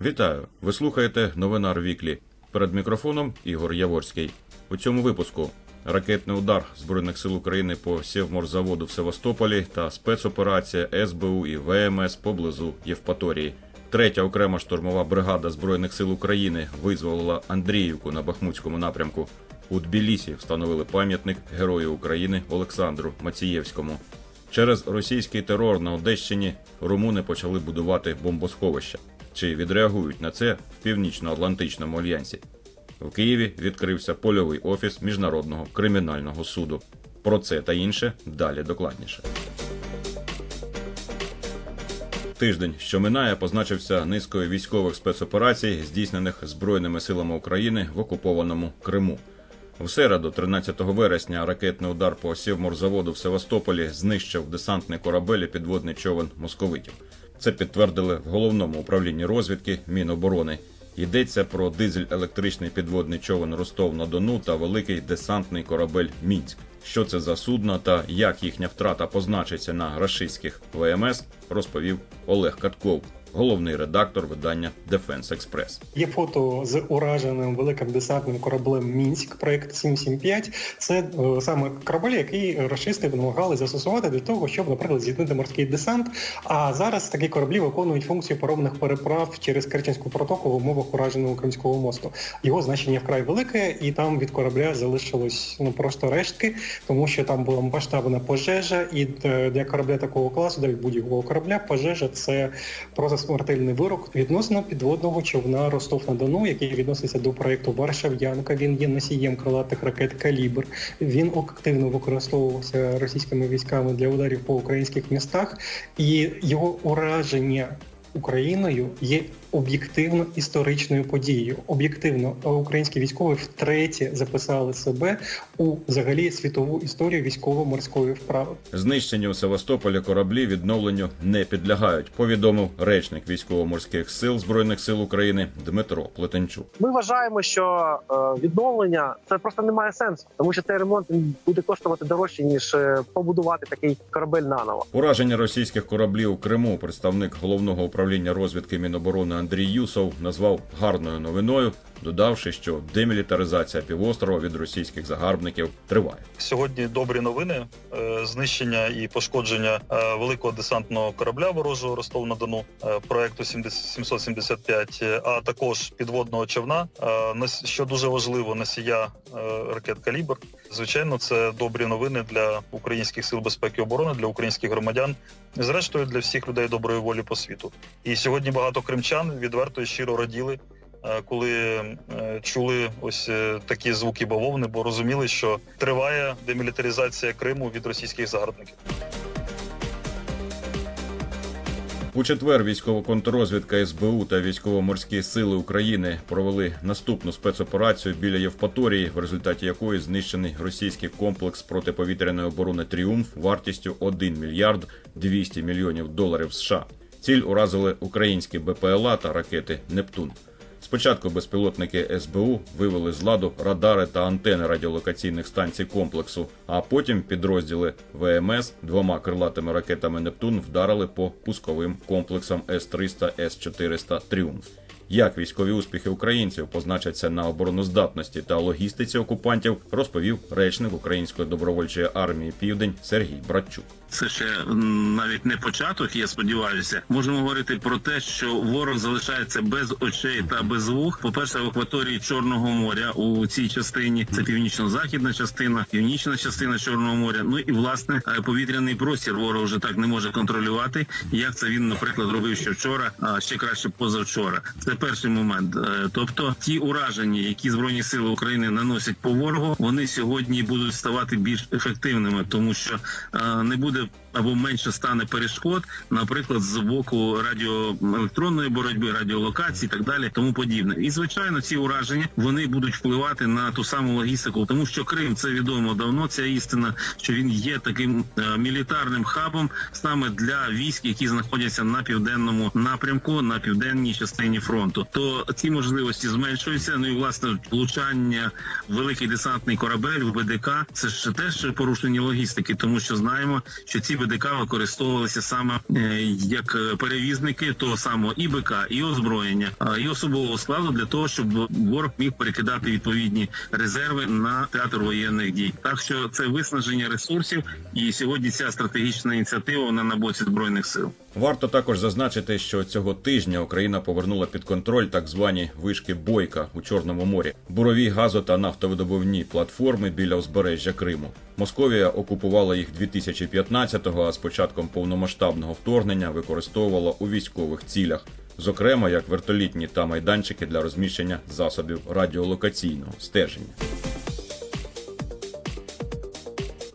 Вітаю! Ви слухаєте новинар Віклі. Перед мікрофоном Ігор Яворський. У цьому випуску ракетний удар Збройних сил України по Сєвморзаводу в Севастополі та спецоперація СБУ і ВМС поблизу Євпаторії. Третя окрема штурмова бригада Збройних сил України визволила Андріївку на Бахмутському напрямку. У Тбілісі встановили пам'ятник Герою України Олександру Мацієвському. Через російський терор на Одещині румуни почали будувати бомбосховища. Чи відреагують на це в північно-атлантичному альянсі? В Києві відкрився польовий офіс міжнародного кримінального суду. Про це та інше далі докладніше. Тиждень, що минає, позначився низкою військових спецоперацій, здійснених Збройними силами України в окупованому Криму. В середу, 13 вересня, ракетний удар по Сівморзаводу в Севастополі знищив десантний корабель і підводний човен московитів. Це підтвердили в головному управлінні розвідки Міноборони. Йдеться про дизель-електричний підводний човен Ростов на Дону та великий десантний корабель Мінськ. Що це за судна та як їхня втрата позначиться на рашистських ВМС, розповів Олег Катков, головний редактор видання Defense Express. Є фото з ураженим великим десантним кораблем Мінськ, проект 775. Це е, саме корабель, який рашисти намагали застосувати для того, щоб, наприклад, здійснити морський десант. А зараз такі кораблі виконують функцію паромних переправ через Керченську протоку в умовах ураженого Кримського мосту. Його значення вкрай велике, і там від корабля залишилось ну просто рештки, тому що там була масштабна пожежа, і е, для корабля такого класу, для будь-якого корабля, пожежа це просто смертельний вирок відносно підводного човна Ростов на Дону, який відноситься до проекту Варшав'янка. Він є носієм крилатих ракет Калібр. Він активно використовувався російськими військами для ударів по українських містах, і його ураження. Україною є об'єктивно історичною подією. Об'єктивно українські військові втретє записали себе у взагалі світову історію військово-морської вправи. Знищені у Севастополі кораблі відновленню не підлягають, повідомив речник військово-морських сил збройних сил України Дмитро Плетенчук. Ми вважаємо, що е, відновлення це просто не має сенсу, тому що цей ремонт буде коштувати дорожче ніж е, побудувати такий корабель наново. Ураження російських кораблів у Криму представник головного управління розвідки Міноборони Андрій Юсов назвав гарною новиною, додавши, що демілітаризація півострова від російських загарбників триває. Сьогодні добрі новини: Е, знищення і пошкодження е, великого десантного корабля ворожого Ростов на Дону е, проекту 775, е, а також підводного човна. Що дуже важливо, носія ракет Калібр. Звичайно, це добрі новини для українських сил безпеки і оборони, для українських громадян, і, зрештою для всіх людей доброї волі по світу. І сьогодні багато кримчан відверто і щиро раділи коли е, чули ось е, такі звуки бавовни, бо розуміли, що триває демілітаризація Криму від російських загарбників. У четвер військова контррозвідка СБУ та військово-морські сили України провели наступну спецоперацію біля Євпаторії, в результаті якої знищений російський комплекс протиповітряної оборони Тріумф вартістю 1 мільярд 200 мільйонів доларів США. Ціль уразили українські БПЛА та ракети Нептун. Спочатку безпілотники СБУ вивели з ладу радари та антени радіолокаційних станцій комплексу, а потім підрозділи ВМС двома крилатими ракетами Нептун вдарили по пусковим комплексам С-300, С-400 Тріумф. Як військові успіхи українців позначаться на обороноздатності та логістиці окупантів, розповів речник Української добровольчої армії Південь Сергій Братчук. Це ще навіть не початок. Я сподіваюся, можемо говорити про те, що ворог залишається без очей та без вух. По перше, в акваторії Чорного моря у цій частині це північно-західна частина, північна частина Чорного моря. Ну і власне е, повітряний простір ворог вже так не може контролювати. Як це він, наприклад, робив ще вчора, а ще краще позавчора. Це перший момент. Е, Тобто, ті ураження, які збройні сили України наносять по ворогу, вони сьогодні будуть ставати більш ефективними, тому що е, не буде で або менше стане перешкод, наприклад, з боку радіоелектронної боротьби, радіолокації, і так далі, тому подібне. І звичайно, ці ураження вони будуть впливати на ту саму логістику, тому що Крим це відомо давно. Ця істина, що він є таким е, мілітарним хабом саме для військ, які знаходяться на південному напрямку, на південній частині фронту. То ці можливості зменшуються. Ну і власне влучання великий десантний корабель в БДК. Це ж теж порушення логістики, тому що знаємо, що ці БДК БДК використовувалися саме е, як е, перевізники того самого і БК, і озброєння, і особового складу для того, щоб ворог міг перекидати відповідні резерви на театр воєнних дій. Так що це виснаження ресурсів, і сьогодні ця стратегічна ініціатива вона на боці збройних сил. Варто також зазначити, що цього тижня Україна повернула під контроль так звані вишки Бойка у Чорному морі, бурові газо та нафтовидобувні платформи біля узбережжя Криму. Московія окупувала їх 2015-го, а з початком повномасштабного вторгнення використовувала у військових цілях, зокрема як вертолітні та майданчики для розміщення засобів радіолокаційного стеження.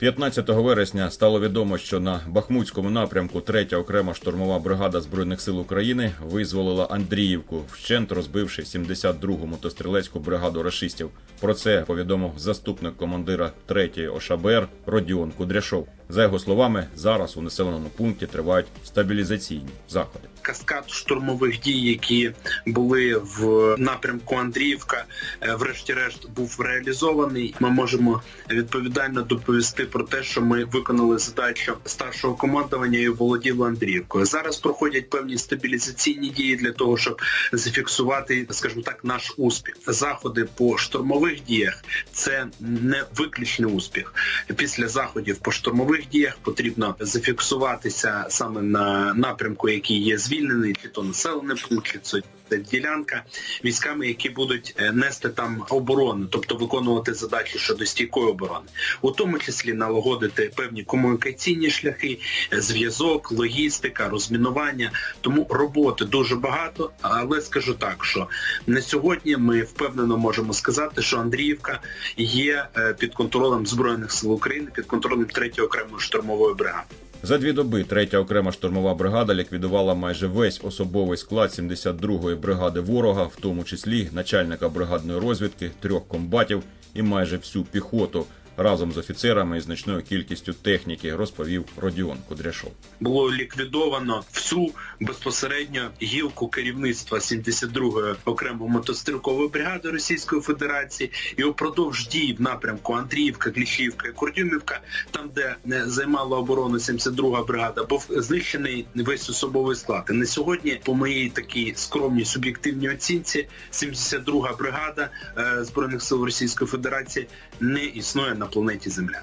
15 вересня стало відомо, що на Бахмутському напрямку 3-я окрема штурмова бригада збройних сил України визволила Андріївку, вщент розбивши 72-гу мотострілецьку бригаду рашистів. Про це повідомив заступник командира 3-ї ОШБР Родіон Кудряшов. За його словами, зараз у населеному пункті тривають стабілізаційні заходи. каскад штурмових дій, які були в напрямку Андріївка, е, врешті-решт був реалізований. Ми можемо відповідально доповісти про те, що ми виконали задачу старшого командування і володіли Андріївкою. Зараз проходять певні стабілізаційні дії для того, щоб зафіксувати, скажімо так, наш успіх. Заходи по штурмових діях це не виключний успіх. Після заходів по штурмових діях потрібно зафіксуватися саме на напрямку, який є звільнений, чи то населений пункт, чи це ділянка військами, які будуть е, нести там оборону, тобто виконувати задачі щодо стійкої оборони, у тому числі налагодити певні комунікаційні шляхи, е, зв'язок, логістика, розмінування. Тому роботи дуже багато. Але скажу так, що на сьогодні ми впевнено можемо сказати, що Андріївка є е, під контролем збройних сил України, під контролем 3-ї окремої штурмової бригади. За дві доби третя окрема штурмова бригада ліквідувала майже весь особовий склад 72-ї бригади ворога, в тому числі начальника бригадної розвідки, трьох комбатів і майже всю піхоту разом з офіцерами і значною кількістю техніки, розповів Родіон Кудряшов. було ліквідовано всю безпосередньо гілку керівництва 72-ї окремої мотострілкової бригади Російської Федерації і упродовж дій в напрямку Андріївка, Кліщівка і Курдюмівка, там де не займала оборону 72-га бригада, був знищений весь особовий склад. І на сьогодні, по моїй такій скромній суб'єктивній оцінці, 72-га бригада е, збройних сил Російської Федерації не існує на планеті Земля.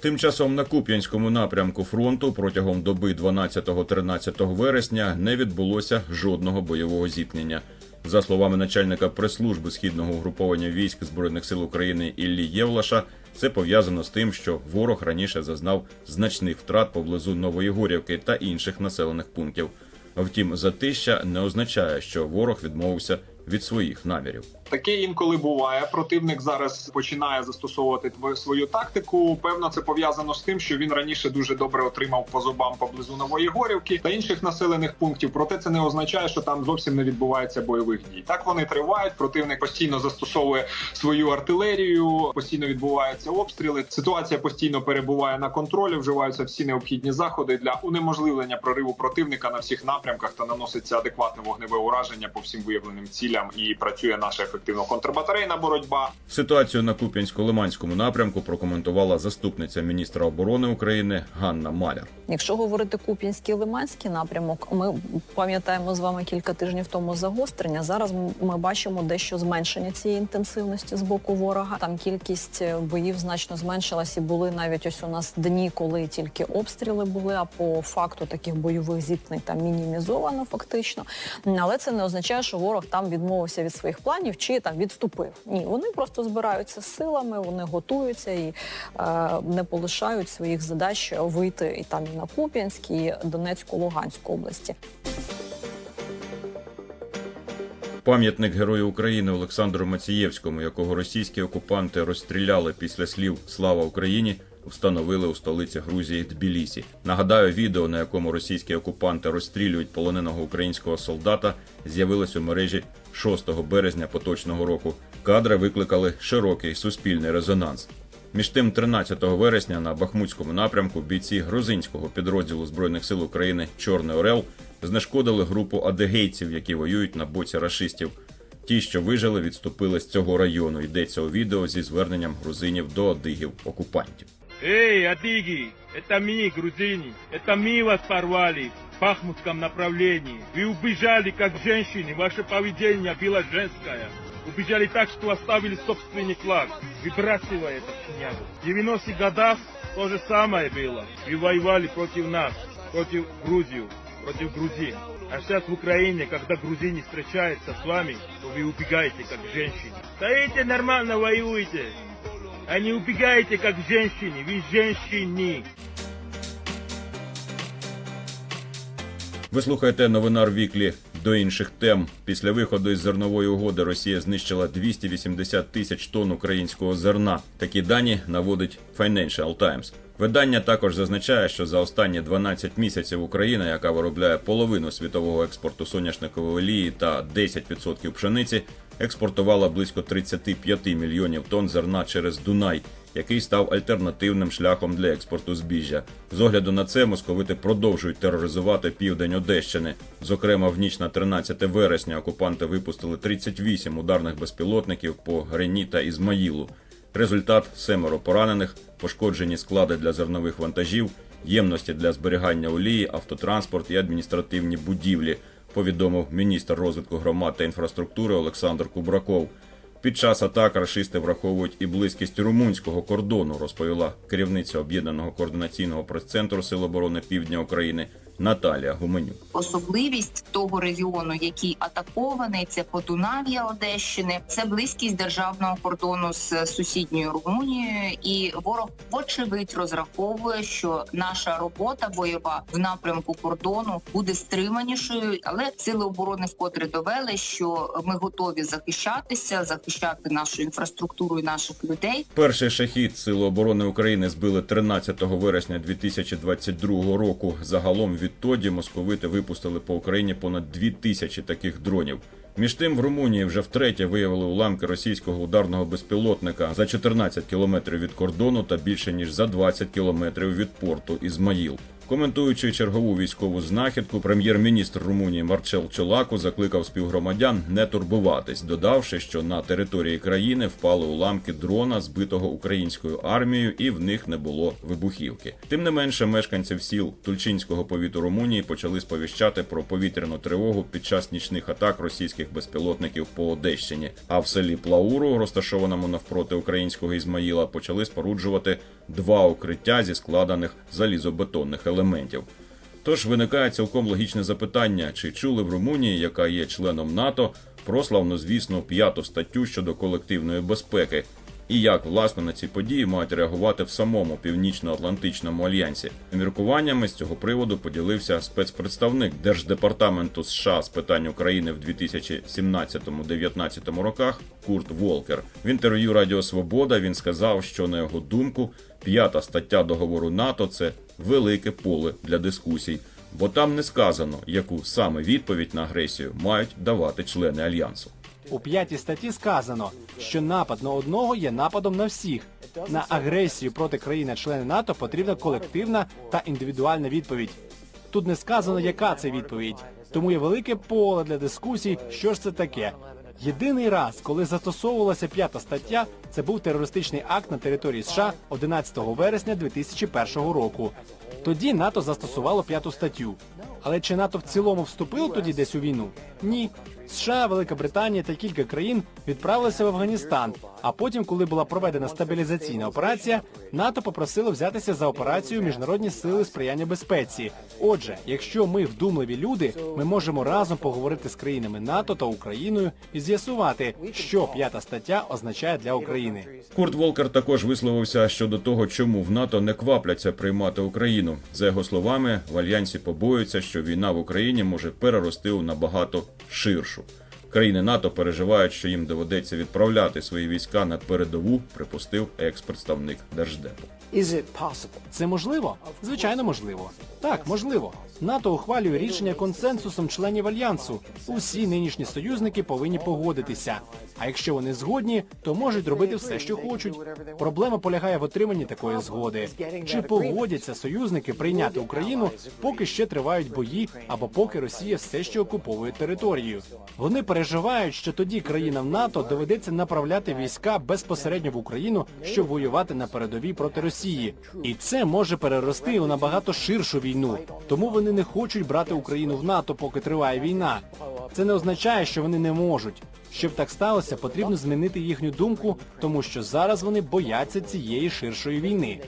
Тим часом на Куп'янському напрямку фронту протягом доби 12-13 вересня не відбулося жодного бойового зіткнення. За словами начальника прес-служби східного угруповання військ збройних сил України Іллі Євлаша, це пов'язано з тим, що ворог раніше зазнав значних втрат поблизу Нової Горівки та інших населених пунктів. Втім, затища не означає, що ворог відмовився від своїх намірів. Таке інколи буває. Противник зараз починає застосовувати свою тактику. Певно, це пов'язано з тим, що він раніше дуже добре отримав по зубам поблизу Нової Горівки та інших населених пунктів. Проте це не означає, що там зовсім не відбувається бойових дій. Так вони тривають. Противник постійно застосовує свою артилерію, постійно відбуваються обстріли. Ситуація постійно перебуває на контролі. Вживаються всі необхідні заходи для унеможливлення прориву противника на всіх напрямках та наноситься адекватне вогневе ураження по всім виявленим цілям. І працює наша ефективна контрбатарейна боротьба. Ситуацію на Куп'янсько-Лиманському напрямку прокоментувала заступниця міністра оборони України Ганна Маляр. Якщо говорити Куп'янський Лиманський напрямок, ми пам'ятаємо з вами кілька тижнів тому загострення. Зараз ми бачимо дещо зменшення цієї інтенсивності з боку ворога. Там кількість е, боїв значно зменшилась і були навіть ось у нас дні, коли тільки обстріли були. А по факту таких бойових зіткнень там мінімізовано фактично. Але це не означає, що ворог там відмовився від своїх планів чи там відступив. Ні, вони просто збираються силами, вони готуються і е, не полишають своїх задач вийти і там на Куп'янськ, і Донецьку, Луганську області. Пам'ятник Герою України Олександру Мацієвському, якого російські окупанти розстріляли після слів Слава Україні, встановили у столиці Грузії Тбілісі. Нагадаю, відео, на якому російські окупанти розстрілюють полоненого українського солдата, з'явилось у мережі 6 березня поточного року. Кадри викликали широкий суспільний резонанс. Між тим, 13 вересня на Бахмутському напрямку бійці грузинського підрозділу збройних сил України Чорний Орел знешкодили групу адегейців, які воюють на боці рашистів. Ті, що вижили, відступили з цього району. Йдеться у відео зі зверненням грузинів до адигів окупантів. Эй, адыги, это мы, грузины, это мы вас порвали в Бахмутском направлении. Вы убежали как женщины, ваше поведение было женское. Убежали так, что оставили собственный флаг, выбрасывая это в шнягу. В 90-х годах то же самое было. Вы воевали против нас, против Грузию, против грузин. А сейчас в Украине, когда грузины встречаются с вами, то вы убегаете как женщины. Стоите нормально, воюете. А не убегаете как женщины, вы женщины. Ви слухаєте новинар Віклі. До інших тем після виходу із зернової угоди Росія знищила 280 тисяч тонн українського зерна. Такі дані наводить Financial Times. Видання також зазначає, що за останні 12 місяців Україна, яка виробляє половину світового експорту соняшникової олії та 10% пшениці, експортувала близько 35 мільйонів тонн зерна через Дунай, який став альтернативним шляхом для експорту збіжжя. З огляду на це московити продовжують тероризувати південь Одещини. Зокрема, в ніч на 13 вересня окупанти випустили 38 ударних безпілотників по Грені та Ізмаїлу. Результат семеро поранених, пошкоджені склади для зернових вантажів, ємності для зберігання олії, автотранспорт і адміністративні будівлі. Повідомив міністр розвитку громад та інфраструктури Олександр Кубраков. Під час атак рашисти враховують і близькість румунського кордону, розповіла керівниця об'єднаного координаційного прес-центру Сил оборони Півдня України Наталія Гуменюк. особливість того регіону, який атакований, це Подунав'я Одещини, це близькість державного кордону з сусідньою Румунією, і ворог вочевидь розраховує, що наша робота бойова в напрямку кордону буде стриманішою, але сили оборони вкотре довели, що ми готові захищатися, захищати нашу інфраструктуру і наших людей. Перший шахід Сили оборони України збили 13 вересня 2022 року. Загалом відтоді московити випустили по Україні понад 2 тисячі таких дронів. Між тим, в Румунії вже втретє виявили уламки російського ударного безпілотника за 14 кілометрів від кордону та більше ніж за 20 кілометрів від порту Ізмаїл. Коментуючи чергову військову знахідку, прем'єр-міністр Румунії Марчел Чолаку закликав співгромадян не турбуватись, додавши, що на території країни впали уламки дрона, збитого українською армією, і в них не було вибухівки. Тим не менше, мешканців сіл Тульчинського повіту Румунії почали сповіщати про повітряну тривогу під час нічних атак російських безпілотників по Одещині. А в селі Плауру, розташованому навпроти українського Ізмаїла, почали споруджувати два укриття зі складених залізобетонних елементів. Тож виникає цілком логічне запитання: чи чули в Румунії, яка є членом НАТО, про славнозвісну п'яту статтю щодо колективної безпеки, і як власне на ці події мають реагувати в самому північно-атлантичному альянсі? Міркуваннями з цього приводу поділився спецпредставник Держдепартаменту США з питань України в 2017-2019 роках Курт Волкер. В інтерв'ю Радіо Свобода він сказав, що на його думку п'ята стаття договору НАТО це велике поле для дискусій, бо там не сказано, яку саме відповідь на агресію мають давати члени альянсу. У п'ятій статті сказано, що напад на одного є нападом на всіх. На агресію проти країни-члени НАТО потрібна колективна та індивідуальна відповідь. Тут не сказано, яка це відповідь, тому є велике поле для дискусій, що ж це таке. Єдиний раз, коли застосовувалася п'ята стаття, це був терористичний акт на території США 11 вересня 2001 року. Тоді НАТО застосувало п'яту статтю. Але чи НАТО в цілому вступило тоді десь у війну? Ні. США, Велика Британія та кілька країн відправилися в Афганістан. А потім, коли була проведена стабілізаційна операція, НАТО попросило взятися за операцію Міжнародні сили сприяння безпеці. Отже, якщо ми вдумливі люди, ми можемо разом поговорити з країнами НАТО та Україною і з'ясувати, що п'ята стаття означає для України. Курт Волкер також висловився щодо того, чому в НАТО не квапляться приймати Україну. За його словами, в альянсі побоюються, що війна в Україні може перерости у набагато ширшу. Країни НАТО переживають, що їм доведеться відправляти свої війська на передову, припустив екс-представник держдепу. Це можливо? Звичайно, можливо. Так, можливо. НАТО ухвалює рішення консенсусом членів альянсу. Усі нинішні союзники повинні погодитися. А якщо вони згодні, то можуть робити все, що хочуть. Проблема полягає в отриманні такої згоди. Чи погодяться союзники прийняти Україну, поки ще тривають бої, або поки Росія все ще окуповує територію? Вони пере переживають, що тоді країнам НАТО доведеться направляти війська безпосередньо в Україну, щоб воювати на передовій проти Росії, і це може перерости у набагато ширшу війну. Тому вони не хочуть брати Україну в НАТО, поки триває війна. Це не означає, що вони не можуть. Щоб так сталося, потрібно змінити їхню думку, тому що зараз вони бояться цієї ширшої війни.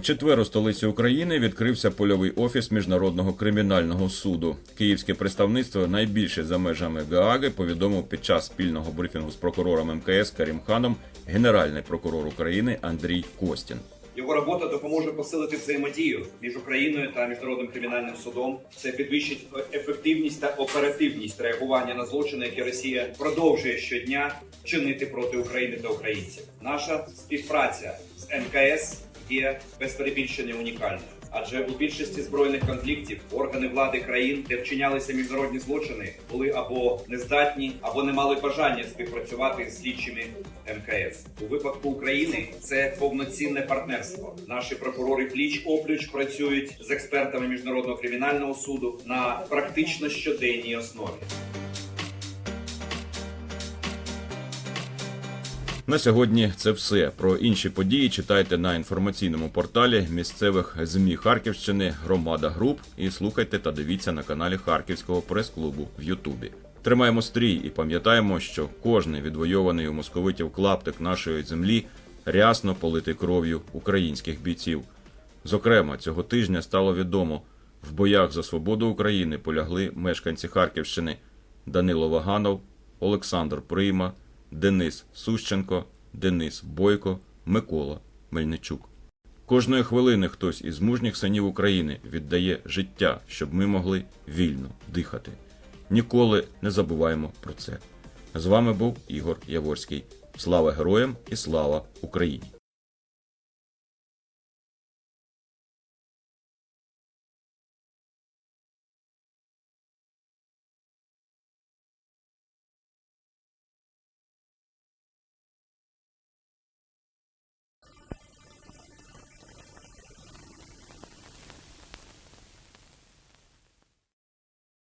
В четвер у столиці України відкрився польовий офіс міжнародного кримінального суду. Київське представництво найбільше за межами Гааги повідомив під час спільного брифінгу з прокурором МКС Карімханом генеральний прокурор України Андрій Костін. Його робота допоможе посилити взаємодію між Україною та міжнародним кримінальним судом. Це підвищить ефективність та оперативність реагування на злочини, які Росія продовжує щодня чинити проти України та українців. Наша співпраця з МКС є без перебільшення унікальною. Адже у більшості збройних конфліктів органи влади країн, де вчинялися міжнародні злочини, були або нездатні, або не мали бажання співпрацювати з слідчими МКС. У випадку України це повноцінне партнерство. Наші прокурори пліч опліч працюють з експертами міжнародного кримінального суду на практично щоденній основі. На сьогодні це все. Про інші події читайте на інформаційному порталі місцевих ЗМІ Харківщини Громада Груп і слухайте та дивіться на каналі Харківського прес-клубу в Ютубі. Тримаємо стрій і пам'ятаємо, що кожний відвойований у московитів клаптик нашої землі рясно политий кров'ю українських бійців. Зокрема, цього тижня стало відомо, в боях за свободу України полягли мешканці Харківщини Данило Ваганов, Олександр Прийма, Денис Сущенко, Денис Бойко, Микола Мельничук. Кожної хвилини хтось із мужніх синів України віддає життя, щоб ми могли вільно дихати. Ніколи не забуваємо про це. З вами був Ігор Яворський. Слава героям і слава Україні!